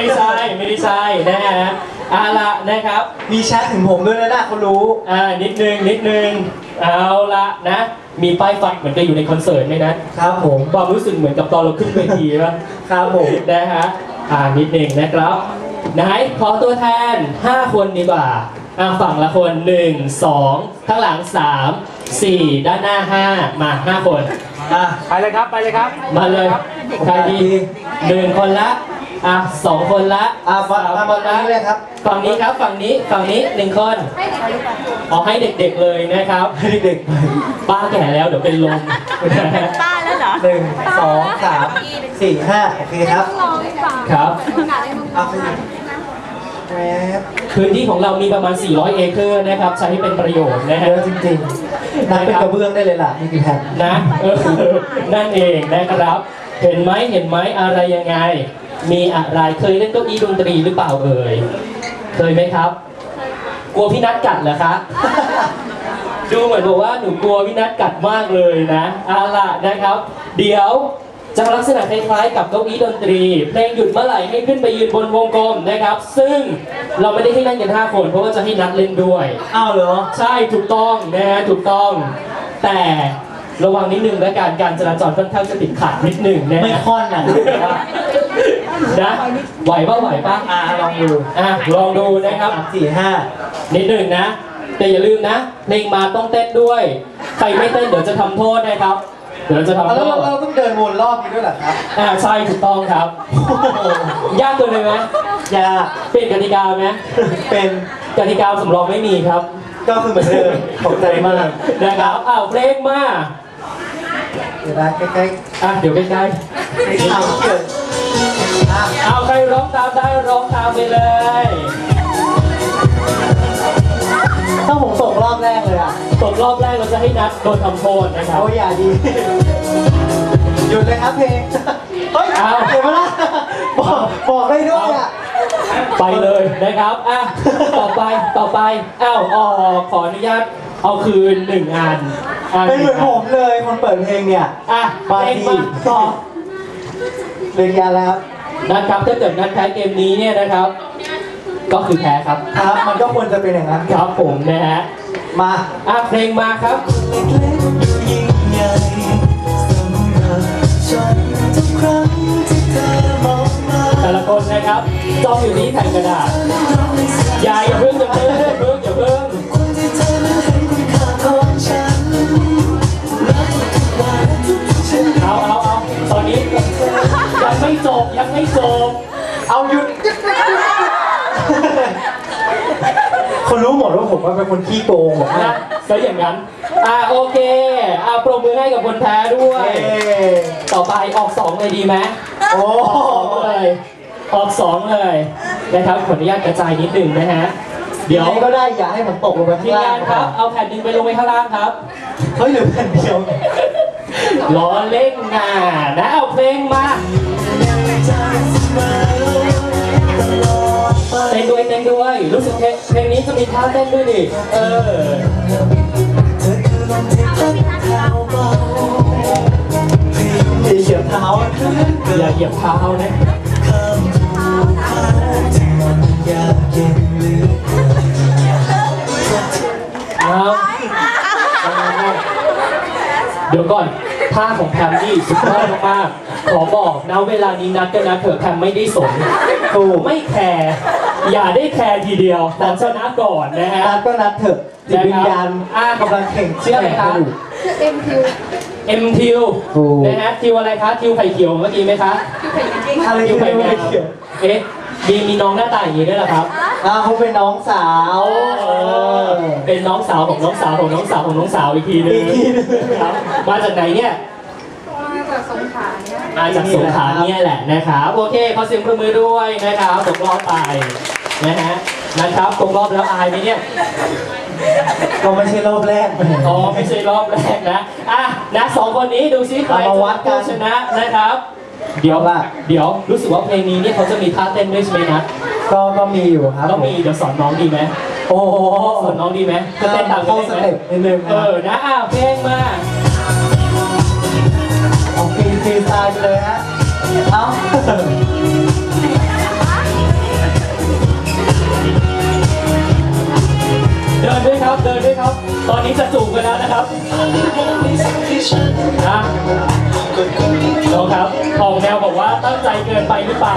ไม่ใช่ไม่ได้ใช่นะฮะเอาละนะครับ มีแชทถึงผมด้วยนะนะเขารู้อ่านิดนึงนิดนึงเอาละนะ มีป้ายไฟเหมือนกับอยู่ในคอนเสิร์ตไหมนะครับผมความรู้สึกเหมือนกับตอนเราขึ้นเวทีป่ะครับผมนะฮะอ่านิดหนึ่งนะครับไหนขอตัวแทน 5 คนดีกว่าอ่าฝั่งละคน 1 2ข้างหลัง 3 4 ด้านหน้า 5 มา 5 คนอะไปเลยครับไปเลยครับมาเลยใครดีหนึ่งคนละ อะสองคนละอะฟังสามมาคนตรงละนี้เลยครับ ฝั่งนี้ครับ ฝั่งนี้ ฝั่งนี้หนึ่งคนเอาให้เด็กๆเลยนะครับ ให้เด็กๆไปป้าแก่แล้วเดี๋ยวเป็นลมป้าแล้วเหรอหนึ่งสองสามสี่ห้าโอเคครับ ครับเอาไปแวบพื้นที่ของเรามีประมาณ 400 เอเคอร์นะครับ ใช้ให้เป็นประโยชน์นะเยฮะอะจริงๆนับเป็นกระเบื้องได้เลยล่ะมีกี่แผ่นนะเออนั่นเองนะครับ เห็นไหมเห็นไหมอะไรยังไง มีอะไรเคยเล่นเก้าอี้ดนตรีหรือเปล่าเอ่ย เคยไหมครับ กลัวพี่นัทกัดเหรอคะ ดูเหมือนบอกว่าหนูกลัวพี่นัทกัดมากเลยนะเอาล่ะนะครับ เดี๋ยวจะลักษณะคล้ายๆกับเก้าอี้ดนตรี เพลงหยุดเมื่อไหร่ให้ขึ้นไปยืนบนวงกลมนะครับ ซึ่งเราไม่ได้ให้นั่งกัน5คน เพราะว่าจะให้นัดเล่นด้วย อ้าวเหรอ ใช่ถูกต้องนะฮะถูกต้อง แต่ ระวังนิดนึงและการการจราจรค่อนข้างจะติดขัดนิดนึงนะไม่ฮะค่อนอะนะไหวป่ะไหวป่ะอะลองดูอะลองดูนะครับสามสี่ห้านิดหนึ่งนะ แต่อย่าลืมนะเพลงมาต้องเต้นด้วย ใครไม่เต้นเดี๋ยวจะทำโทษนะครับเดี๋ยวจะทำเอาโทแล้วษเราเราต้องเดินวนรอบนี้ด้วยเหรอครับอ่าใช่ถูกต้องครับ ยากเกินเลยไหมอย่าเปลี่ยนกติกาไหมเป็นกติกาสำรองไม่มีครับ ก็คือเหมือนเดิมขอบใจมากนะครับอ้าวเพลงมา เดี๋ยวนะใกล้อะเดี๋ยวใกล้ๆๆใกล้ๆทำเกิดอะเอาใครร้องตามได้ร้องตามไปเลยถ้าผมตกรอบแรกเลยอะตกรอบแรกเราจะให้นัดโดนทำโทษนะครับเขาอย่าดี หยุดเลยครับเพลง เฮ้ยเอาเห็นไหมล่ะบอกบอกได้ด้วยอะ ไปเลยนะครับอะต่อไปต่อไปอ้าวอ๋อขออนุญาตเอาคืนหนึ่งอันะ เป็นเหมือนผมเลยคนเปิดเพลงเนี่ยอะบางเพลงทีมาต่อเรียนการแล้วครับนะครับถ้าเกิดนัดแพ้เกมนี้เนี่ยนะครับ ก็คือแพ้ครับครับ มันก็ควรจะเป็นอย่างนั้นครับผมนะฮะมาอะเพลงมาครับยิ่งใหญ่สำหรับฉันทุกครั้งที่เธอมองมาแต่ละคนนะครับจ้องอยู่ที่แผ่นกระดาษอย่าอย่าเพิ่งอย่าเพิ่งอย่าเพิ่งอย่าเพิ่ง ผมว่าเป็นคนขี้โกงผมนะนะก็อย่างนั้น อ่าโอเค อ่าปรบมือให้กับคนแพ้ด้วยเอ้ต่อไปออกสองเลยดีไหมโอ้ออกสองเลยออกสองเลยนะครับขออนุญาตกระจายนิดหนึ่งนะฮะ เดี๋ยวยังไงก็ได้อย่าให้ผมตกลงไปทีข้างมล่างงานครับ เอาแผ่นหนึ่งไปลงไปข้างล่างครับ เฮ้ยเหลือแผ่นเดียว ล้อเล่นงานะเอาเพลงมา เพลงนี้จะมีท่าเต้นด้วยดิเอออย่าเกียวเท้าอย่าเหยียบเท้านะเขาที่ยาเย็นเดี๋ยวก่อนท่าของแพมนี่สุดยอดมากๆขอบอกนะเวลานี้นัดกันนะเถอะแพมไม่ได้สนถูกไม่แคร์ อย่าได้แคร์ทีเดียวขอชนะก่อนนะฮะ นัดก็นัดเถอะจิตวิญญาณอะกำลังแข่งเชื่อไหมครับแข่งกันอยู่เอ็มทิวถูก นะฮะทิวอะไรคะทิวไข่เขียวเมื่อกี้ไหมคะอะไรทิที่วไม่ไข่แดไม่งเขียวเอ๊ะมีมีน้องหน้าตาอย่างนี้ด้วยเหรอครับอ่าเขาเป็นน้องสาวเออเป็นน้องสาวของน้องสาวของน้องสาวของน้องสาวอีกทีหนึงอีกทีหนึ่งครับมาจากไหนเนี่ยมาจาก สงขลาเนี่ย มาจากสงขลาเนี่ยแหละนะครับโอเคขอเสียงปรบมือด้วยนะครับตกรอบไปนะฮะนะครับตกรอบแล้วอายไหมเนี่ยก็ไม่ใช่รอบแรกอ๋อไม่ใช่รอบแรกนะอะนะสองคนนี้ดูซิใครเอาจะมาวัดกันผู้ชนะนะครับ เดี๋ยวว่าเดี๋ยวรู้สึกว่าเพลงนี้เนี่ยเขาจะมีท่าเต้นด้วยใช่ไหมนะก็ก็มีอยู่ครับต้องมีเดี๋ยวสอนน้องดีไหมโอ้โหสอนน้องดีไหมจะเต้นตามกัเข้านสได้ไหมเต็ปนิดนึงเอนะอนะอะเพลงมา ไปเลยฮะ เอาเดินด้วยครับ เดินด้วยครับ ตอนนี้จะจูงกันแล้วนะครับนะน้องครับของแนวบอกว่าตั้งใจเกินไปหรือเปล่า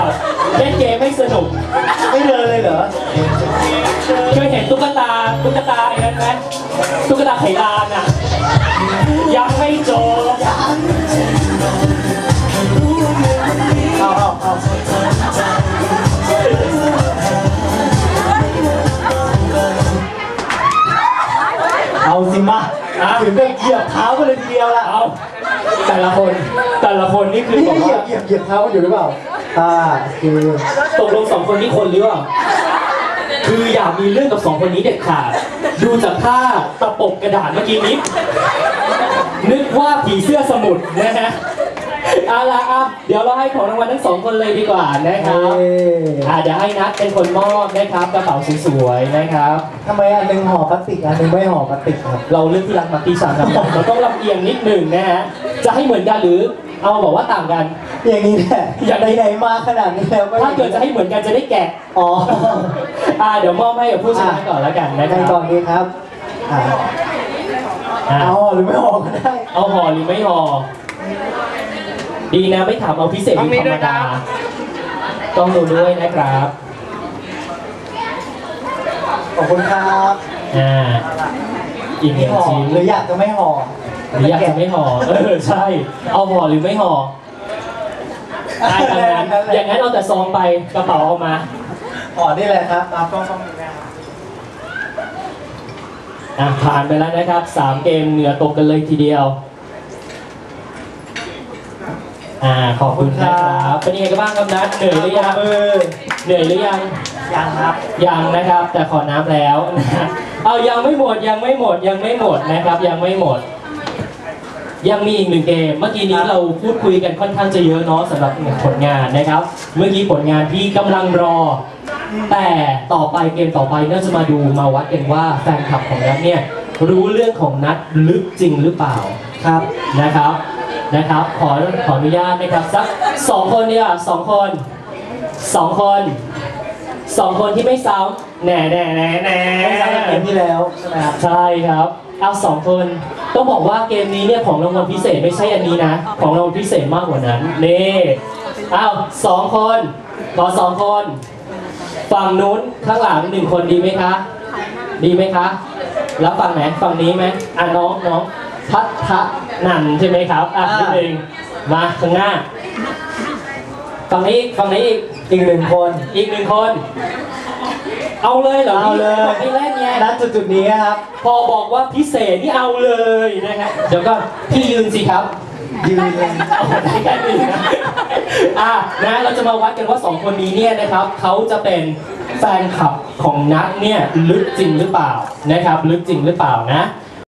เล่นเกมไม่สนุก ไม่เดินเลยเหรอ เคยเห็นตุ๊กตา ตุ๊กตาไอ้นั้นไหมตุ๊กตาไขลานอะ ยังไม่จบ ถึงกับเหยียบเท้ากันเลยทีเดียวละเอาแต่ละคนแต่ละคนนี่คือนี่บอกเหยียว่าบเหยียบเหยียบเท้ากันอยู่หรือเปล่า อ่าคือตกลงสองคนนี้คนหรือเปล่าคืออยากมีเรื่องกับสองคนนี้เด็ดขาด ดูจากท่าตะปบกระดาษเมื่อกี้นี้ นึกว่าผีเสื้อสมุทรนะฮะ เอาละอะเดี๋ยวเราให้ของรางวัลทั้งสองคนเลยดีกว่านะครับเอ๊ะอะเดี๋ยวให้นัดเป็นคนมอบนะครับกระเป๋าสวยๆนะครับ ทำไมอันหนึงห่อพลาสติกอันหนึงไม่ห่อพลาสติกครับ เราเลือกที่รักมักที่ชังครับเราต้องลำเอียงนิดหนึ่งนะฮะจะให้เหมือนกันหรือเอาบอกว่าต่างกัน อย่างนี้แหละอย่างนี้ ไหนๆมาขนาดนี้แล้วก็ถ้าเกิดจะให้เหมือนกันจะได้แกะอ๋ออ่าเดี๋ยวมอบให้กับผู้ชนะก่อนแล้วกันนะคในรับตอนนี้ครับอ่าอะเอาห่อหรือไม่ห่อก็ได้ เอาห่อหรือไม่ห่อ ดีนะไม่ถามเอาพิเศษหรือธรรมดา ต้องดูด้วยนะครับ ขอบคุณครับอ่าอีกหนี่นึ่งห่อชิ้นหรืออยากจะไม่ห่อหรืออยากจะไม่ห่อเออใช่ เอาห่อหรือไม่ห่อได้ทั้งนั้นอย่างนั้นเอาแต่ซองไปกระเป๋าเอามา ห่อนี่แหละครับตามกล้องกล้องนี้นะครับ อะผ่านไปแล้วนะครับสามเกมเหนือตกกันเลยทีเดียว อ่าขอบคุณนะครับเป็นยังไงกันบ้างครับนัดเหนื่อยหรือยังเออเหนื่อยหรือยังยังครับยังนะครับ แต่ขอน้ำแล้วนะเอายังไม่หมดยังไม่หมดยังไม่หมดนะครับ ยังไม่หมด ยังมีอีกหนึ่งเกม เมื่อกี้นี้เราพูดคุยกันค่อนข้างจะเยอะเนาะสำหรับผลงานนะครับ เมื่อกี้ผลงานที่กำลังรอ แต่ต่อไปเกมต่อไปน่าจะมาดูมาวัดกันว่าแฟนคลับของนัทเนี่ยรู้เรื่องของนัทลึกจริงหรือเปล่าครับนะครับ นะครับ ขอขออนุญาตนะครับสักสองคนเนี่ยสองคนสองคนสองคนที่ไม่ซ้ำแหน่แหน่แหน่แหน่ไม่ซ้ำกับเกมที่แล้วใช่ไหมครับใช่ครับเอาสองคนต้องบอกว่าเกมนี้เนี่ยของรางวัลพิเศษไม่ใช่อันนี้นะ ของรางวัลพิเศษมากกว่านั้นนี่เอาสองคนขอสองคนฝั่งนู้นข้างหลังหนึ่งคนดีไหมคะ ดีไหมคะ แล้วฝั่งไหนฝั่งนี้ไหมอะน้องน้อง พัทะนันใช่ไหมครับอะอ่านิดนึงมาข้างหน้าฝั่งนี้ฝั่งนี้อีกอีกหนึ่งคน อีกหนึ่งคน เอาเลยเหรอเอาเลยไม่เล่นไงณจุดจุดๆนี้ครับ พอบอกว่าพิเศษนี่เอาเลยนะครับเดี๋ยวก็พี่ยืนสิครับ ยืนเลยเอาได้แค่นี้นะอะนะเราจะมาวัดกันว่าสองคนนี้เนี่ยนะครับเขาจะเป็นแฟนคลับของนัทเนี่ยลึกจริงหรือเปล่านะครับ ลึกจริงหรือเปล่านะ